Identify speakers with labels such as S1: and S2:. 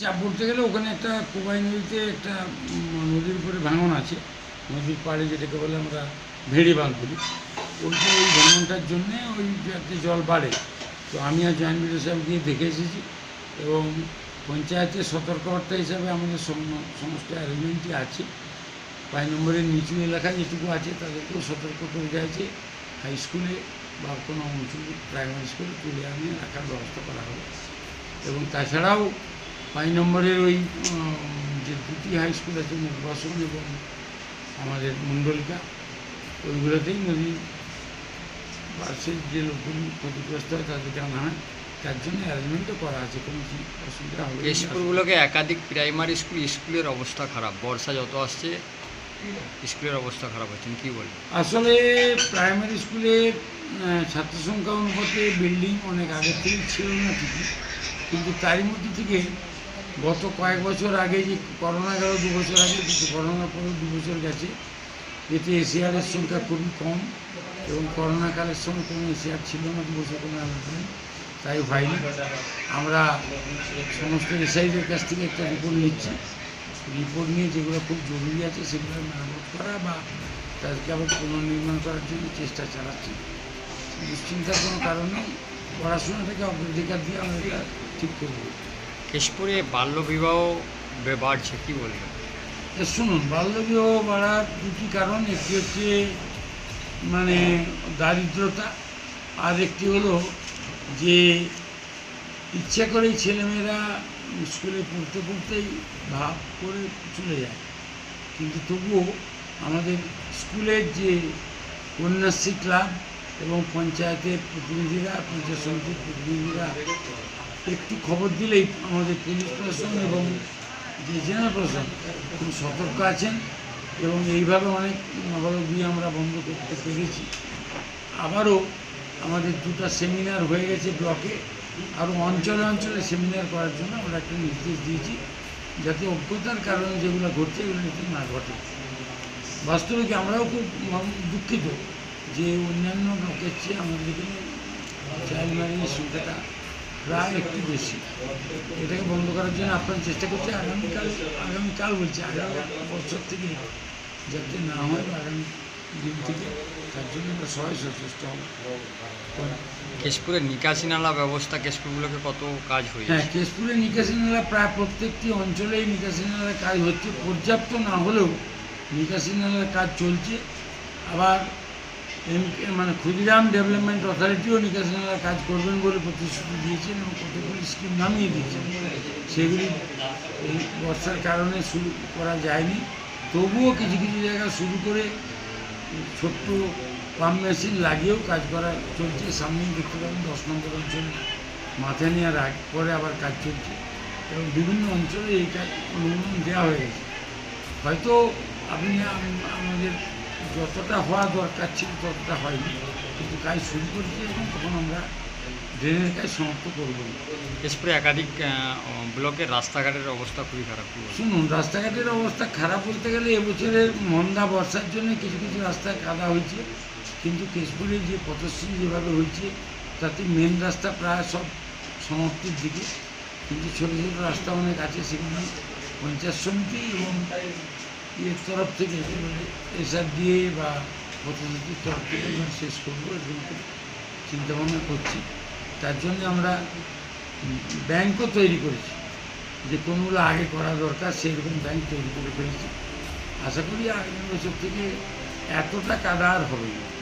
S1: চাপ বলতে গেলে ওখানে একটা কোবাই নদীতে একটা নদীর উপরে ভাঙন আছে। নদীর পাড়ে যেটাকে বলে আমরা ভেড়ি বাঁধ বলি। ওইটা ওই ভাঙনটার জন্যে ওই যাতে জল বাড়ে। তো আমি আর জয়েন্ট সাহেব গিয়ে দেখে এসেছি এবং পঞ্চায়েতের সতর্কবার্তা হিসাবে আমাদের সমস্ত অ্যারেঞ্জমেন্টই আছে। পাঁচ নম্বরের নিচু এলাকা যেটুকু আছে তাদেরকেও সতর্ক করে যাচ্ছে হাই স্কুলে বা কোনো উঁচু প্রাইমারি স্কুলে তুলে আনিয়ে রাখার ব্যবস্থা করা হবে। এবং তাছাড়াও পাঁচ নম্বরের ওই যে দুটি হাই স্কুল আছে নির্বাসন এবং আমাদের মণ্ডলিকা ওইগুলোতেই নদী বাসের যে লোকগুলি ক্ষতিগ্রস্ত হয় তাদেরকে আনা হয়। তার জন্য অ্যারেঞ্জমেন্টও করা আছে কোনো কি অসুবিধা হবে না।
S2: কেশপুরগুলোকে একাধিক প্রাইমারি স্কুল স্কুলের অবস্থা খারাপ। বর্ষা যত আসছে স্কুলের অবস্থা খারাপ হচ্ছে। কি বলবেন
S1: আসলে প্রাইমারি স্কুলে ছাত্র সংখ্যা অনুপাতে বিল্ডিং অনেক আগের থেকে ছিল না ঠিকই। কিন্তু তারই মধ্যে থেকে গত কয়েক বছর আগে যে করোনা গেল, দু বছর আগে কিন্তু করোনার পরে দু বছর গেছে। এতে এশিয়ারের সংখ্যা খুবই কম এবং করোনা কালের সময় কোনো এশিয়ার ছিল না, দু বছর কোনো আলোচনা তাই হয়নি আমরা সমস্ত এসআইদের কাছ থেকে একটা রিপোর্ট নিচ্ছি। রিপোর্ট নিয়ে যেগুলো খুব জরুরি আছে, সেগুলো মেরামত করা বা তাদেরকে আবার পুনর্নির্মাণ করার জন্য চেষ্টা চালাচ্ছি। দুশ্চিন্তার কোনো কারণ নেই। পড়াশোনাটাকে অগ্রাধিকার দিয়ে আমরা ঠিক করব।
S2: কেশপুরে বাল্যবিবাহ বাড়ছে, কি বলবেন?
S1: শুনুন, বাল্যবিবাহ বাড়ার দুটি কারণ, একটি হচ্ছে মানে দারিদ্রতা, আর একটি হলো যে, ইচ্ছা করেই ছেলেমেয়েরা স্কুলে পড়তে পড়তেই ভাব করে চলে যায়। কিন্তু তবুও আমাদের স্কুলের যে কন্যাশ্রী ক্লাব এবং পঞ্চায়েতের প্রতিনিধিরা, পঞ্চায়েত সমিতির প্রতিনিধিরা একটু খবর দিলেই আমাদের পুলিশ প্রশাসন এবং যে জেনারেল প্রশাসন খুব সতর্ক আছেন এবং এইভাবে অনেক নবরবি আমরা বন্ধ করতে পেরেছি। আবারও আমাদের দুটো সেমিনার হয়ে গেছে ব্লকে। আরও অঞ্চলে অঞ্চলে সেমিনার করার জন্য আমরা একটা নির্দেশ দিয়েছি যাতে অজ্ঞতার কারণে যেগুলো ঘটছে এগুলো যাতে না ঘটে। বাস্তবে আমরাও খুব দুঃখিত যে অন্যান্য ব্লকের চেয়ে আমাদের এখানে চাইল্ড ম্যারেজের সংখ্যাটা প্রায় একটু বেশি। এটাকে বন্ধ করার জন্য আপনার চেষ্টা করছি আগামীকাল আগামীকাল বলছি আগামী বছর থেকে যাতে না হয় বা আগামী দিন থেকে তার জন্য আমরা সবাই সচেষ্ট হব।
S2: কেশপুরের নিকাশি নালা ব্যবস্থা কেশপুরগুলোকে কত কাজ হয়েছে?
S1: হ্যাঁ কেশপুরের নিকাশি নালা প্রায় প্রত্যেকটি অঞ্চলেই নিকাশি নালার কাজ হচ্ছে। পর্যাপ্ত না হলেও নিকাশি নালার কাজ চলছে। আবার মানে ক্ষুদিরাম ডেভেলপমেন্ট অথরিটিও নিকাশি নালার কাজ করবেন বলে প্রতিশ্রুতি দিয়েছেন এবং কতগুলি স্কিম নামিয়ে দিয়েছেন। সেগুলি এই বর্ষার কারণে শুরু করা যায়নি। তবুও কিছু কিছু জায়গা শুরু করে ছোট্ট পাম্প মেশিন লাগিয়েও কাজ করা চলছে। সামনেই দেখতে পাবেন দশ নম্বর অঞ্চলে মাথায় নেওয়ার আগ, পরে আবার কাজ চলছে এবং বিভিন্ন অঞ্চলে এই কাজ অনুমোদন দেওয়া হয়ে গেছে। হয়তো আপনি আমাদের যতটা হওয়া দরকার ছিল ততটা হয়নি। কিন্তু কাজ শুরু করছি এবং তখন আমরা ড্রেনের কাজ সমাপ্ত করব।
S2: কেশপুরে একাধিক ব্লকের রাস্তাঘাটের অবস্থা খুবই খারাপ
S1: শুনুন রাস্তাঘাটের অবস্থা খারাপ বলতে গেলে এবছরের মন্দা বর্ষার জন্য কিছু কিছু রাস্তায় কাদা হয়েছে। কিন্তু কেশপুরে যে পথশ্রী যেভাবে হয়েছে তাতে মেন রাস্তা প্রায় সব সমাপ্তির দিকে। কিন্তু ছোটো ছোটো রাস্তা অনেক আছে সেগুলি পঞ্চায়েত সমিতি এবং ইয়ের তরফ থেকে এসআর দিয়ে বা পথশ্রীর তরফ থেকে শেষ করব এরকম চিন্তাভাবনা করছি। তার জন্য আমরা ব্যাংকও তৈরি করেছি। যে কোনগুলো আগে করা দরকার সেরকম ব্যাংক তৈরি করে ফেলেছি। আশা করি আগামী বছর থেকে এতটা কাদা আর হবে না।